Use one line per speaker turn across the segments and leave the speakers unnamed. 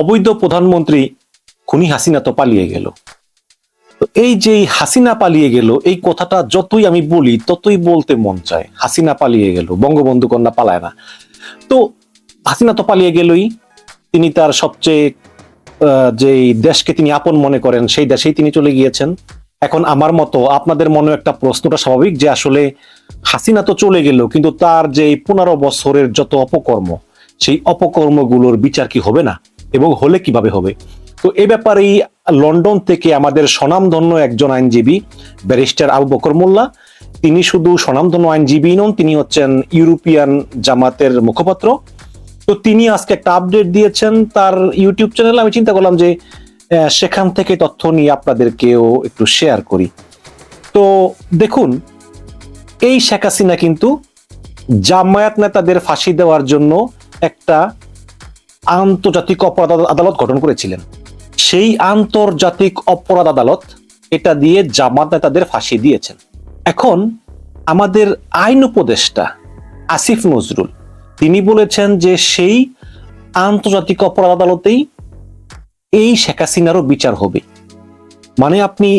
অবৈধ প্রধানমন্ত্রী খুনি হাসিনা তো পালিয়ে গেল তো এই যে হাসিনা পালিয়ে গেল এই কথাটা যতই আমি বলি ততই বলতে মন চায় হাসিনা পালিয়ে গেল বঙ্গবন্ধু কন্যা পালায় না তো হাসিনা তো পালিয়ে গেলই তিনি তার সবচেয়ে যে দেশকে তিনি আপন মনে করেন সেই দেশেই তিনি চলে গিয়েছেন এখন আমার মতো আপনাদের মনে একটা প্রশ্নটা স্বাভাবিক যে আসলে হাসিনা তো চলে গেল কিন্তু তার যে পনেরো বছরের যত অপকর্ম সেই অপকর্মগুলোর বিচার কি হবে না এবং হলে কিভাবে হবে তো এ ব্যাপারেই লন্ডন থেকে আমাদের স্বনামধন্য একজন আইনজীবী ব্যারিস্টার আবু বকর মোল্লা তিনি শুধু স্বনামধন্য আইনজীবী নন তিনি হচ্ছেন ইউরোপিয়ান জামাতের মুখপাত্র তো তিনি আজকে একটা আপডেট দিয়েছেন তার ইউটিউব চ্যানেলে আমি চিন্তা করলাম যে সেখান থেকে তথ্য নিয়ে আপনাদেরকেও একটু শেয়ার করি তো দেখুন এই শেখ হাসিনা কিন্তু জামায়াত নেতাদের ফাঁসি দেওয়ার জন্য একটা আন্তর্জাতিক অপরাধ আদালত গঠন করেছিলেন সেই আন্তর্জাতিক অপরাধ আদালত এটা দিয়ে জামাত নেতাদের ফাঁসি দিয়েছেন এখন আমাদের আইন উপদেষ্টা আসিফ নজরুল তিনি বলেছেন যে সেই আন্তর্জাতিক অপরাধ আদালতেই এই শেখ হাসিনারও বিচার হবে মানে আপনি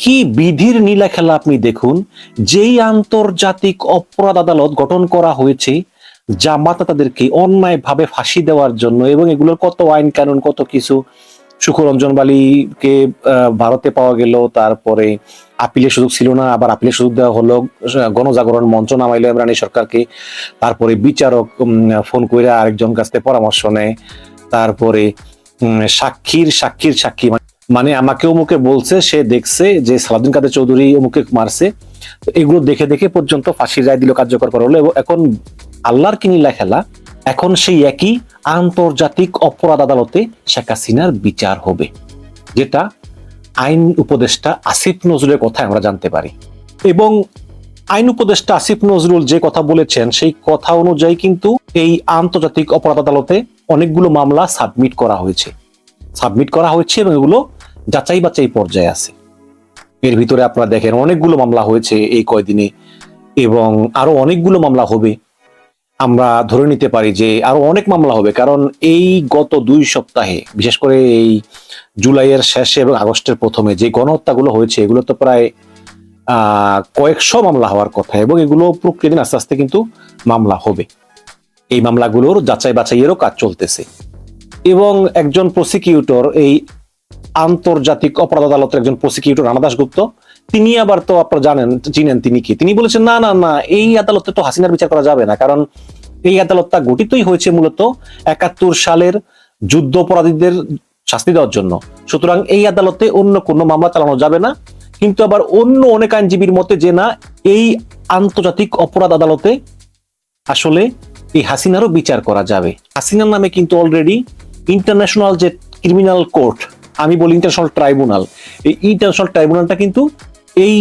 কি বিধির নীলা খেলা আপনি দেখুন যেই আন্তর্জাতিক অপরাধ আদালত গঠন করা হয়েছে জামাতা তাদেরকে অন্যায়ভাবে ফাঁসি দেওয়ার জন্য এবং এগুলোর কত আইন কানুন কত কিছু সুখরঞ্জন বালিকে ভারতে পাওয়া গেল তারপরে আপিলের সুযোগ ছিল না আবার আপিলের সুযোগ দেওয়া হলো গণজাগরণ মঞ্চ নামাইলো ইমরানি সরকারকে তারপরে বিচারক ফোন করে আরেকজন কাছ থেকে পরামর্শ নেয় তারপরে সাক্ষীর সাক্ষীর সাক্ষী মানে মানে আমাকে অমুকে বলছে সে দেখছে যে সালাদিন কাদের চৌধুরী অমুকে মারছে এগুলো দেখে দেখে পর্যন্ত ফাঁসির রায় দিল কার্যকর করা হলো এবং এখন আল্লাহর কিনিলা খেলা এখন সেই একই আন্তর্জাতিক অপরাধ আদালতে শেখ হাসিনার বিচার হবে যেটা আইন উপদেষ্টা আসিফ নজরুলের কথা আমরা জানতে পারি এবং আইন উপদেষ্টা আসিফ নজরুল যে কথা বলেছেন সেই কথা অনুযায়ী কিন্তু এই আন্তর্জাতিক অপরাধ আদালতে অনেকগুলো মামলা সাবমিট করা হয়েছে সাবমিট করা হয়েছে এবং এগুলো যাচাই বাচাই পর্যায়ে আছে এর ভিতরে আপনারা দেখেন অনেকগুলো মামলা হয়েছে এই কয়দিনে এবং আরো অনেকগুলো মামলা হবে আমরা ধরে নিতে পারি যে আরো অনেক মামলা হবে কারণ এই গত দুই সপ্তাহে বিশেষ করে এই জুলাইয়ের শেষে এবং আগস্টের প্রথমে যে গণহত্যাগুলো হয়েছে এগুলো তো প্রায় কয়েকশো মামলা হওয়ার কথা এবং এগুলো প্রকৃতির আস্তে আস্তে কিন্তু মামলা হবে এই মামলাগুলোর যাচাই বাছাইয়েরও কাজ চলতেছে এবং একজন প্রসিকিউটর এই আন্তর্জাতিক অপরাধ আদালতের একজন প্রসিকিউটর রানাদাস গুপ্ত তিনি আবার তো আপনারা জানেন চিনেন তিনি কি তিনি বলেছেন না না না এই আদালতে তো হাসিনার বিচার করা যাবে না কারণ এই আদালতটা গঠিতই হয়েছে মূলত একাত্তর সালের যুদ্ধ অপরাধীদের শাস্তি দেওয়ার জন্য সুতরাং এই আদালতে অন্য কোনো মামলা চালানো যাবে না কিন্তু আবার অন্য অনেক আইনজীবীর মতে যে না এই আন্তর্জাতিক অপরাধ আদালতে আসলে এই হাসিনারও বিচার করা যাবে হাসিনার নামে কিন্তু অলরেডি ইন্টারন্যাশনাল যে ক্রিমিনাল কোর্ট আমি বলি ইন্টারন্যাশনাল ট্রাইব্যুনাল এই ইন্টারন্যাশনাল ট্রাইব্যুনালটা কিন্তু এই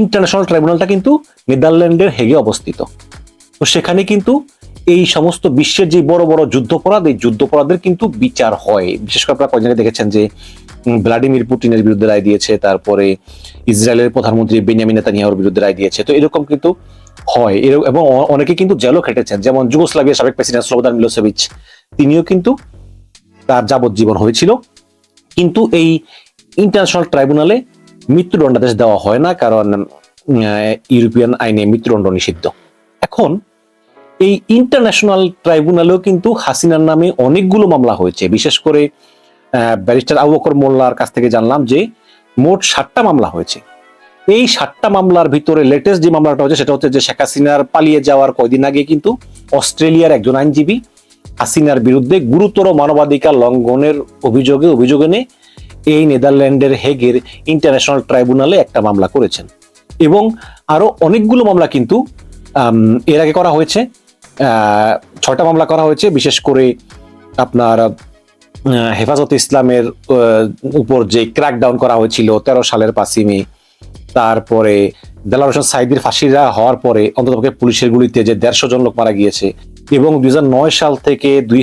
ইন্টারন্যাশনাল ট্রাইব্যুনালটা কিন্তু নেদারল্যান্ডের হেগে অবস্থিত তো সেখানে কিন্তু এই সমস্ত বিশ্বের যে বড় বড় যুদ্ধপরাধ এই যুদ্ধপরাধের কিন্তু বিচার হয় বিশেষ করে আপনারা কয়েকজনে দেখেছেন যে ভ্লাডিমির পুটিনের বিরুদ্ধে রায় দিয়েছে তারপরে ইসরায়েলের প্রধানমন্ত্রী বেনিয়ামিন নেতানিয়াহুর বিরুদ্ধে রায় দিয়েছে তো এরকম কিন্তু হয় এবং অনেকে কিন্তু জেলও খেটেছেন যেমন যুগোস্লাভিয়া সাবেক প্রেসিডেন্ট স্লোবদান মিলোসেভিচ তিনিও কিন্তু তার যাবজ্জীবন হয়েছিল কিন্তু এই ইন্টারন্যাশনাল ট্রাইব্যুনালে মৃত্যুদণ্ডাদেশ দেওয়া হয় না কারণ ইউরোপিয়ান আইনে মৃত্যুদণ্ড নিষিদ্ধ এখন এই ইন্টারন্যাশনাল ট্রাইব্যুনালেও কিন্তু হাসিনার নামে অনেকগুলো মামলা হয়েছে বিশেষ করে ব্যারিস্টার আবুকর মোল্লার কাছ থেকে জানলাম যে মোট সাতটা মামলা হয়েছে এই সাতটা মামলার ভিতরে লেটেস্ট যে মামলাটা হচ্ছে সেটা হচ্ছে যে শেখ হাসিনার পালিয়ে যাওয়ার কয়দিন আগে কিন্তু অস্ট্রেলিয়ার একজন আইনজীবী হাসিনার বিরুদ্ধে গুরুতর মানবাধিকার লঙ্ঘনের অভিযোগে অভিযোগ এনে এই নেদারল্যান্ডের হেগের ইন্টারন্যাশনাল ট্রাইব্যুনালে একটা মামলা করেছেন এবং আরও অনেকগুলো মামলা কিন্তু এর আগে করা হয়েছে ছটা মামলা করা হয়েছে বিশেষ করে আপনার হেফাজত ইসলামের উপর যে ক্র্যাকডাউন করা হয়েছিল তেরো সালের পাশিমে মে তারপরে দেলার হোসেন সাইদির ফাঁসিরা হওয়ার পরে অন্ততপক্ষে পুলিশের গুলিতে যে দেড়শো জন লোক মারা গিয়েছে এবং দুই সাল থেকে দুই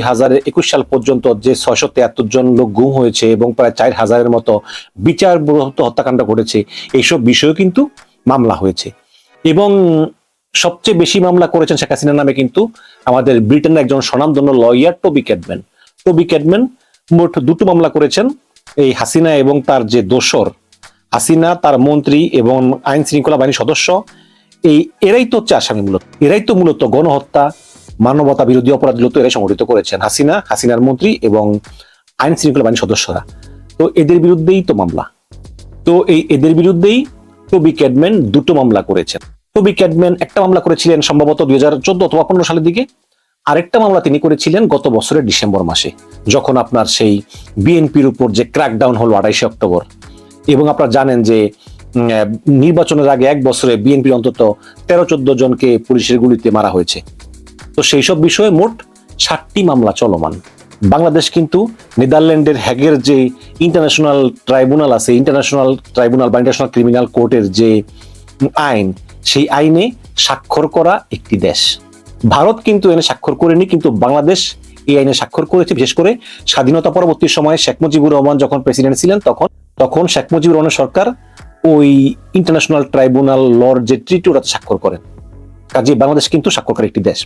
সাল পর্যন্ত যে ছয়শো তিয়াত্তর জন লোক গুম হয়েছে এবং প্রায় চার হাজারের মতো বিচার হত্যাকাণ্ড ঘটেছে এইসব বিষয়েও কিন্তু মামলা হয়েছে এবং সবচেয়ে বেশি মামলা করেছেন শেখ হাসিনা নামে কিন্তু আমাদের ব্রিটেনের একজন স্বনামধন্য লয়ার টবি ক্যাডম্যান টবি ক্যাডম্যান মোট দুটো মামলা করেছেন এই হাসিনা এবং তার যে দোসর হাসিনা তার মন্ত্রী এবং আইন শৃঙ্খলা বাহিনীর সদস্য এই এরাই তো হচ্ছে আসামি মূলত এরাই তো মূলত গণহত্যা মানবতা বিরোধী অপরাধগুলো তো এরা সংগঠিত করেছেন হাসিনা হাসিনার মন্ত্রী এবং আইন শৃঙ্খলা বাহিনীর সদস্যরা তো এদের বিরুদ্ধেই তো মামলা তো এই এদের বিরুদ্ধেই টবি ক্যাডম্যান দুটো মামলা করেছেন টবি ক্যাডম্যান একটা মামলা করেছিলেন সম্ভবত দুই হাজার চোদ্দ অথবা পনেরো সালের দিকে আরেকটা মামলা তিনি করেছিলেন গত বছরের ডিসেম্বর মাসে যখন আপনার সেই বিএনপির উপর যে ক্র্যাকডাউন হলো আড়াইশে অক্টোবর এবং আপনারা জানেন যে নির্বাচনের আগে এক বছরে বিএনপির অন্তত তেরো চোদ্দ জনকে পুলিশের গুলিতে মারা হয়েছে তো সেই সব বিষয়ে মোট ষাটটি মামলা চলমান বাংলাদেশ কিন্তু নেদারল্যান্ডের হ্যাগের যে ইন্টারন্যাশনাল ট্রাইব্যুনাল আছে ইন্টারন্যাশনাল ট্রাইব্যুনাল বা ইন্টারন্যাশনাল ক্রিমিনাল কোর্টের যে আইন সেই আইনে স্বাক্ষর করা একটি দেশ ভারত কিন্তু এনে স্বাক্ষর করেনি কিন্তু বাংলাদেশ এই আইনে স্বাক্ষর করেছে বিশেষ করে স্বাধীনতা পরবর্তী সময়ে শেখ মুজিবুর রহমান যখন প্রেসিডেন্ট ছিলেন তখন তখন শেখ মুজিবুর রহমানের সরকার ওই ইন্টারন্যাশনাল ট্রাইব্যুনাল লর যে ট্রিটি স্বাক্ষর করেন কাজে বাংলাদেশ কিন্তু স্বাক্ষরকার একটি দেশ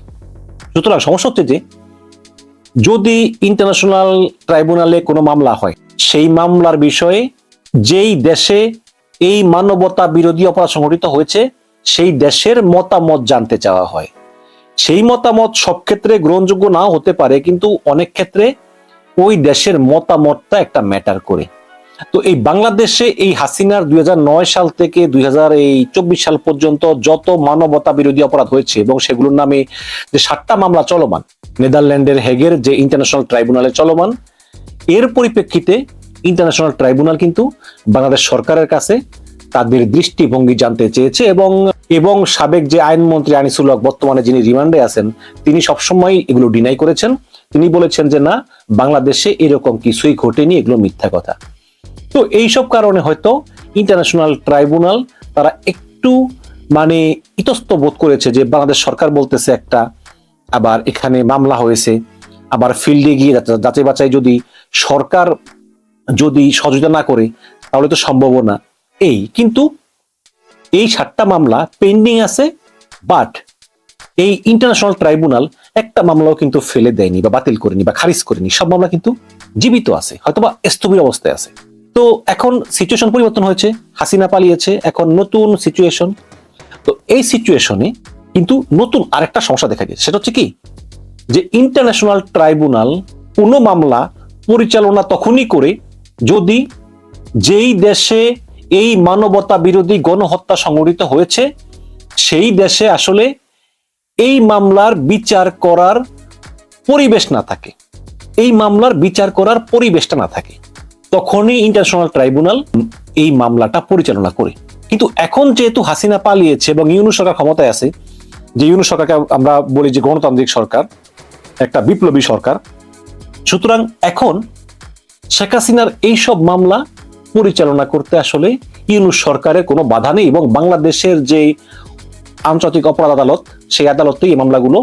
সুতরাং সমস্যা হচ্ছে যে যদি ইন্টারন্যাশনাল ট্রাইব্যুনালে কোনো মামলা হয় সেই মামলার বিষয়ে যেই দেশে এই মানবতা বিরোধী অপরাধ সংঘটিত হয়েছে সেই দেশের মতামত জানতে চাওয়া হয় সেই মতামত সব ক্ষেত্রে গ্রহণযোগ্য নাও হতে পারে কিন্তু অনেক ক্ষেত্রে ওই দেশের মতামতটা একটা ম্যাটার করে তো এই বাংলাদেশে এই হাসিনার দুই সাল থেকে দুই হাজার চব্বিশ সাল পর্যন্ত যত মানবতা বিরোধী অপরাধ হয়েছে এবং সেগুলোর নামে যে সাতটা মামলা চলমান নেদারল্যান্ডের হেগের যে ইন্টারন্যাশনাল ট্রাইব্যুনালে চলমান এর পরিপ্রেক্ষিতে ইন্টারন্যাশনাল ট্রাইব্যুনাল কিন্তু বাংলাদেশ সরকারের কাছে তাদের দৃষ্টিভঙ্গি জানতে চেয়েছে এবং এবং সাবেক যে আইনমন্ত্রী আনিসুল হক বর্তমানে যিনি রিমান্ডে আছেন তিনি সবসময় এগুলো ডিনাই করেছেন তিনি বলেছেন যে না বাংলাদেশে এরকম কিছুই ঘটেনি এগুলো মিথ্যা কথা তো এইসব কারণে হয়তো ইন্টারন্যাশনাল ট্রাইব্যুনাল তারা একটু মানে ইতস্ত বোধ করেছে যে বাংলাদেশ সরকার বলতেছে একটা আবার এখানে মামলা হয়েছে আবার ফিল্ডে গিয়ে যাচাই বাছাই যদি সরকার যদি সহযোগিতা না করে তাহলে তো সম্ভব না এই কিন্তু এই সাতটা মামলা পেন্ডিং আছে বাট এই ইন্টারন্যাশনাল ট্রাইব্যুনাল একটা মামলাও কিন্তু ফেলে দেয়নি বা বাতিল করেনি বা খারিজ করেনি সব মামলা কিন্তু জীবিত আছে হয়তোবা স্থবির অবস্থায় আছে তো এখন সিচুয়েশন পরিবর্তন হয়েছে হাসিনা পালিয়েছে এখন নতুন সিচুয়েশন তো এই সিচুয়েশনে কিন্তু নতুন আরেকটা সমস্যা দেখা গেছে সেটা হচ্ছে কি যে ইন্টারন্যাশনাল ট্রাইব্যুনাল কোনো মামলা পরিচালনা তখনই করে যদি যেই দেশে এই মানবতা বিরোধী গণহত্যা সংঘটিত হয়েছে সেই দেশে আসলে এই মামলার বিচার করার পরিবেশ না থাকে এই মামলার বিচার করার পরিবেশটা না থাকে তখনই ইন্টারন্যাশনাল ট্রাইব্যুনাল এই মামলাটা পরিচালনা করে কিন্তু এখন যেহেতু হাসিনা পালিয়েছে এবং ইউনু সরকার ক্ষমতায় আছে যে ইউনু সরকারকে আমরা বলি যে গণতান্ত্রিক সরকার একটা বিপ্লবী সরকার সুতরাং এখন শেখ হাসিনার এইসব মামলা পরিচালনা করতে আসলে ইউনুস সরকারের কোনো বাধা নেই এবং বাংলাদেশের যে আন্তর্জাতিক অপরাধ আদালত সেই আদালতেই এই মামলাগুলো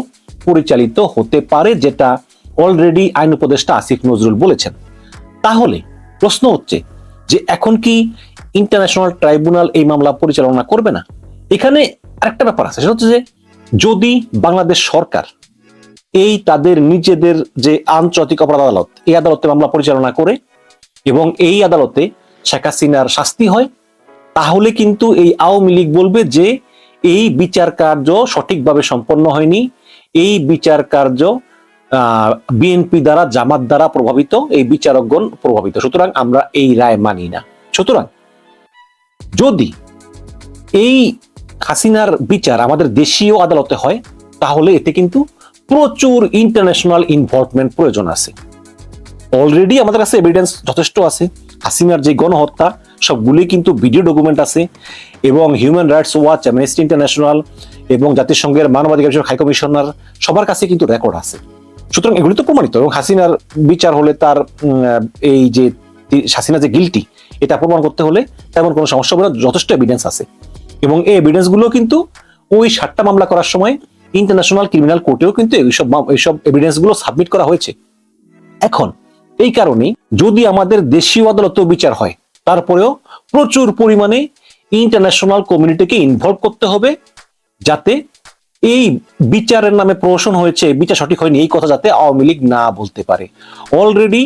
পরিচালিত হতে পারে যেটা অলরেডি আইন উপদেষ্টা আসিফ নজরুল বলেছেন তাহলে প্রশ্ন হচ্ছে যে এখন কি ইন্টারন্যাশনাল ট্রাইব্যুনাল এই মামলা পরিচালনা করবে না এখানে আরেকটা ব্যাপার আছে সেটা হচ্ছে যে যদি বাংলাদেশ সরকার এই তাদের নিজেদের যে আন্তর্জাতিক অপরাধ আদালত এই আদালতে মামলা পরিচালনা করে এবং এই আদালতে শেখ হাসিনার শাস্তি হয় তাহলে কিন্তু এই আওয়ামী লীগ বলবে যে এই বিচার কার্য সঠিকভাবে সম্পন্ন হয়নি এই বিচার কার্য বিএনপি দ্বারা জামাত দ্বারা প্রভাবিত এই বিচারকগণ প্রভাবিত সুতরাং আমরা এই রায় মানি না সুতরাং যদি এই হাসিনার বিচার আমাদের দেশীয় আদালতে হয় তাহলে এতে কিন্তু প্রচুর ইন্টারন্যাশনাল ইনভলভমেন্ট প্রয়োজন আছে অলরেডি আমাদের কাছে এভিডেন্স যথেষ্ট আছে হাসিনার যে গণহত্যা সবগুলি কিন্তু ভিডিও ডকুমেন্ট আছে এবং human rights watch Amnesty International এবং জাতিসংঘের মানবাধিকার বিষয়ক সবার কাছে কিন্তু রেকর্ড আছে সুতরাং এগুলি তো প্রমাণিত এবং হাসিনার বিচার হলে তার এই যে হাসিনা যে গিলটি এটা প্রমাণ করতে হলে তেমন কোনো সমস্যা হবে না যথেষ্ট এভিডেন্স আছে এবং এই এভিডেন্সগুলো কিন্তু ওই সাতটা মামলা করার সময় ইন্টারন্যাশনাল ক্রিমিনাল কোর্টেও কিন্তু এইসব এইসব এভিডেন্সগুলো সাবমিট করা হয়েছে এখন এই কারণে যদি আমাদের দেশীয় আদালত বিচার হয় তারপরেও প্রচুর পরিমাণে ইন্টারন্যাশনাল কমিউনিটিকে ইনভলভ করতে হবে যাতে এই বিচারের নামে প্রশ্ন হয়েছে বিচার সঠিক হয়নি এই কথা যাতে আওয়ামী লীগ না বলতে পারে অলরেডি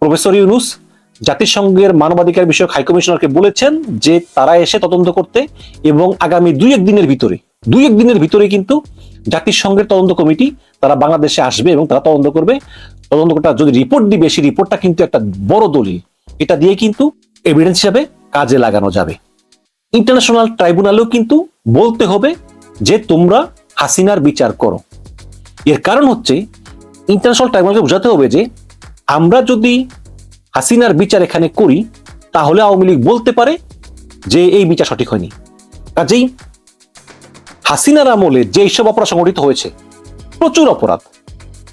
প্রফেসর ইউনুস জাতিসংঘের মানবাধিকার বিষয়ক হাইকমিশনারকে বলেছেন যে তারা এসে তদন্ত করতে এবং আগামী দুই একদিনের ভিতরে দুই একদিনের ভিতরে কিন্তু জাতিসংঘের তদন্ত কমিটি তারা বাংলাদেশে আসবে এবং তারা তদন্ত করবে তদন্তটা যদি রিপোর্ট দিবে সেই রিপোর্টটা কিন্তু একটা বড় দলিল এটা দিয়ে কিন্তু এভিডেন্স হিসাবে কাজে লাগানো যাবে ইন্টারন্যাশনাল ট্রাইব্যুনালেও কিন্তু বলতে হবে যে তোমরা হাসিনার বিচার করো এর কারণ হচ্ছে ইন্টারন্যাশনাল ট্রাইব্যুনালকে বোঝাতে হবে যে আমরা যদি হাসিনার বিচার এখানে করি তাহলে আওয়ামী লীগ বলতে পারে যে এই বিচার সঠিক হয়নি কাজেই হাসিনার আমলে যে এইসব অপরাধ সংঘটিত হয়েছে প্রচুর অপরাধ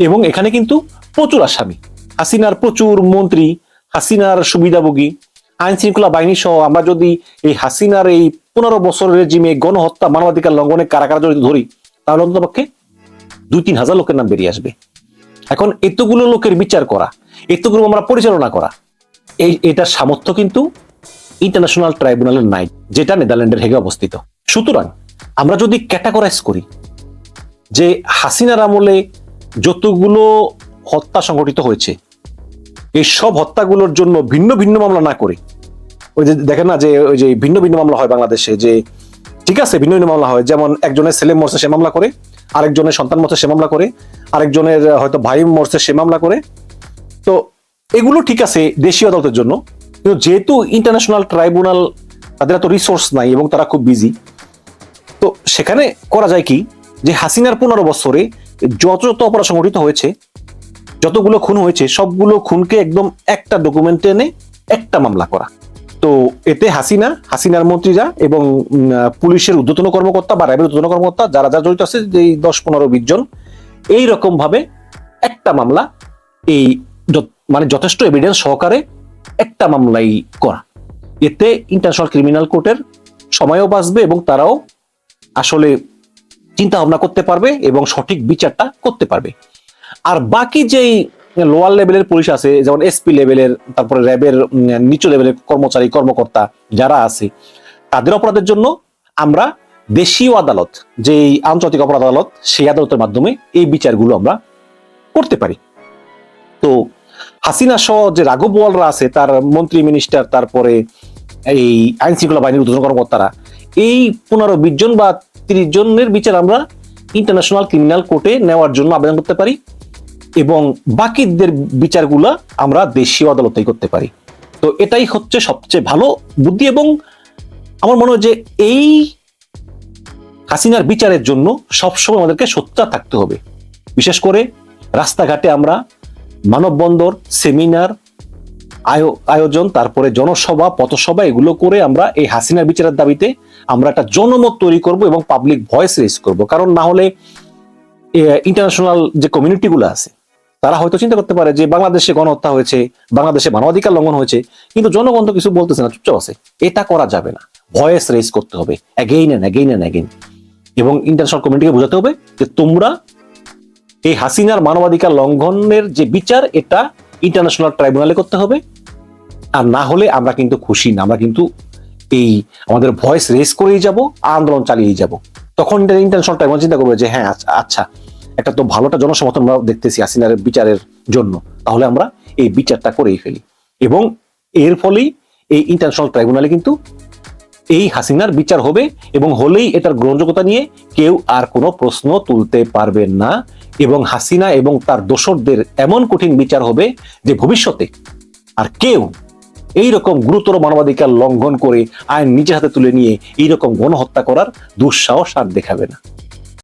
এবং এখানে কিন্তু প্রচুর আসামি হাসিনার প্রচুর মন্ত্রী হাসিনার সুবিধাভোগী আইন শৃঙ্খলা বাহিনী সহ আমরা যদি এই হাসিনার এই পনেরো বছরের রেজিমে গণহত্যা মানবাধিকার লঙ্ঘনের কারাগার জড়িত ধরি তাহলে অন্ততপক্ষে দুই তিন হাজার লোকের নাম বেরিয়ে আসবে এখন এতগুলো লোকের বিচার করা এতগুলো আমরা পরিচালনা করা এই এটার সামর্থ্য কিন্তু ইন্টারন্যাশনাল ট্রাইব্যুনালের নাই যেটা নেদারল্যান্ডের হেগে অবস্থিত সুতরাং আমরা যদি ক্যাটাগরাইজ করি যে হাসিনার আমলে যতগুলো হত্যা সংঘটিত হয়েছে এই সব হত্যাগুলোর জন্য ভিন্ন ভিন্ন মামলা না করে ওই যে দেখেন না যে ওই যে ভিন্ন ভিন্ন মামলা হয় বাংলাদেশে যে ঠিক আছে ভিন্ন ভিন্ন মামলা হয় যেমন একজনের ছেলে মরছে সে মামলা করে আরেকজনের সন্তান মরছে সে মামলা করে আরেকজনের হয়তো ভাই মরছে সে মামলা করে তো এগুলো ঠিক আছে দেশীয় আদালতের জন্য কিন্তু যেহেতু ইন্টারন্যাশনাল ট্রাইব্যুনাল তাদের এত রিসোর্স নাই এবং তারা খুব বিজি তো সেখানে করা যায় কি যে হাসিনার পনেরো বছরে যত যত অপরাধ সংঘটিত হয়েছে যতগুলো খুন হয়েছে সবগুলো খুনকে একদম একটা ডকুমেন্টে এনে একটা মামলা করা তো এতে হাসিনা হাসিনার মন্ত্রীরা এবং পুলিশের উদ্যতন কর্মকর্তা বা র্যাবের উদ্যতন কর্মকর্তা যারা যারা জড়িত আছে এই দশ পনেরো বিশ জন এইরকমভাবে একটা মামলা এই মানে যথেষ্ট এভিডেন্স সহকারে একটা মামলাই করা এতে ইন্টারন্যাশনাল ক্রিমিনাল কোর্টের সময়ও বাঁচবে এবং তারাও আসলে চিন্তা ভাবনা করতে পারবে এবং সঠিক বিচারটা করতে পারবে আর বাকি যেই লোয়ার লেভেলের পুলিশ আছে যেমন এসপি লেভেলের তারপরে র্যাবের নিচু লেভেলের কর্মচারী কর্মকর্তা যারা আছে তাদের অপরাধের জন্য আমরা দেশীয় আদালত যে আন্তর্জাতিক অপরাধ আদালত সেই আদালতের মাধ্যমে এই বিচারগুলো আমরা করতে পারি তো হাসিনা সহ যে রাঘব ওয়ালরা আছে তার মন্ত্রী মিনিস্টার তারপরে এই আইন শৃঙ্খলা বাহিনীর উদ্বোধন কর্মকর্তারা এই পনেরো বিশ জন বা তিরিশ জনের বিচার আমরা ইন্টারন্যাশনাল ক্রিমিনাল কোর্টে নেওয়ার জন্য আবেদন করতে পারি এবং বাকিদের বিচারগুলো আমরা দেশীয় আদালতেই করতে পারি তো এটাই হচ্ছে সবচেয়ে ভালো বুদ্ধি এবং আমার মনে হয় যে এই হাসিনার বিচারের জন্য সবসময় আমাদেরকে সত্যা থাকতে হবে বিশেষ করে রাস্তাঘাটে আমরা মানববন্দর সেমিনার আয়োজন তারপরে জনসভা পথসভা এগুলো করে আমরা এই হাসিনার বিচারের দাবিতে আমরা একটা জনমত তৈরি করব এবং পাবলিক ভয়েস রেজ করব কারণ না হলে ইন্টারন্যাশনাল যে কমিউনিটিগুলো আছে তারা হয়তো চিন্তা করতে পারে যে বাংলাদেশে গণহত্যা হয়েছে বাংলাদেশে মানবাধিকার লঙ্ঘন হয়েছে কিন্তু জনগণ তো কিছু বলতেছে না চুপচাপ আছে এটা করা যাবে না ভয়েস রেস করতে হবে again and again and again এবং ইন্টারন্যাশনাল কমিউনিটিকে বোঝাতে হবে যে তোমরা এই হাসিনার মানবাধিকার লঙ্ঘনের যে বিচার এটা ইন্টারন্যাশনাল ট্রাইব্যুনালে করতে হবে আর না হলে আমরা কিন্তু খুশি না আমরা কিন্তু এই আমাদের ভয়েস রেস করেই যাব আন্দোলন চালিয়েই যাব তখন ইন্টারন্যাশনাল ট্রাইব্যুনাল চিন্তা করবে যে হ্যাঁ আচ্ছা, আচ্ছা একটা তো ভালোটা জনসমর্থন আমরা দেখতেছি হাসিনার বিচারের জন্য তাহলে আমরা এই বিচারটা করেই ফেলি এবং এর ফলেই এই ইন্টারন্যাশনাল ট্রাইব্যুনালে কিন্তু এই হাসিনার বিচার হবে এবং হলেই এটার গ্রহণযোগ্যতা নিয়ে কেউ আর কোনো প্রশ্ন তুলতে পারবে না এবং হাসিনা এবং তার দোষরদের এমন কঠিন বিচার হবে যে ভবিষ্যতে আর কেউ এই রকম গুরুতর মানবাধিকার লঙ্ঘন করে আইন নিজের হাতে তুলে নিয়ে এইরকম গণহত্যা করার দুঃসাহস আর দেখাবে না